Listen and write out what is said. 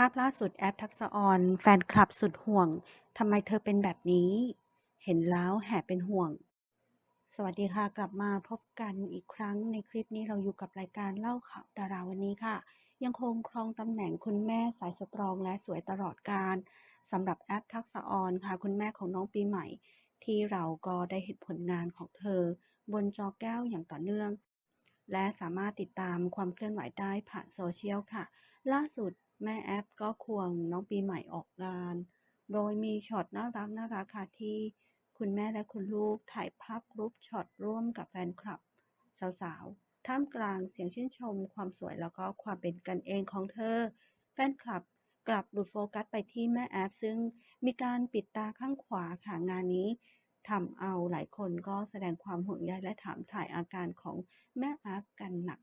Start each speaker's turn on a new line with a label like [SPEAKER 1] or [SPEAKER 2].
[SPEAKER 1] ภาพล่าสุดแอปทักษะออน แฟนคลับสุดห่วงทำไมเธอเป็นแบบนี้ เห็นแล้วแห่เป็นห่วง สวัสดีค่ะ กลับมาพบกันอีกครั้งในคลิปนี้เราอยู่กับรายการเล่าข่าวดาราวันนี้ค่ะ ยังคงครองตำแหน่งคุณแม่สายสตรองและสวยตลอดการสำหรับแอปทักษะออนค่ะ คุณแม่ของน้องปีใหม่ ที่เราก็ได้เห็นผลงานของเธอ บนจอแก้วอย่างต่อเนื่อง และสามารถติดตามความเคลื่อนไหวได้ผ่านโซเชียลค่ะ ล่าสุด แม่แอปก็ควงน้องปีใหม่ออกงาน โดยมีช็อตน่ารักน่ารักค่ะที่คุณแม่และคุณลูกถ่ายภาพกรุ๊ปช็อตร่วมกับแฟนคลับ สาวๆ ท่ามกลางเสียงชื่นชม ความสวยแล้วก็ความเป็นกันเองของเธอ แฟนคลับกลับหลุดโฟกัสไปที่แม่แอปซึ่งมีการปิดตาข้างขวาค่ะงานนี้ทำเอาหลายคนก็แสดงความห่วงใยและถามถ่ายอาการของแม่แอปกันหนัก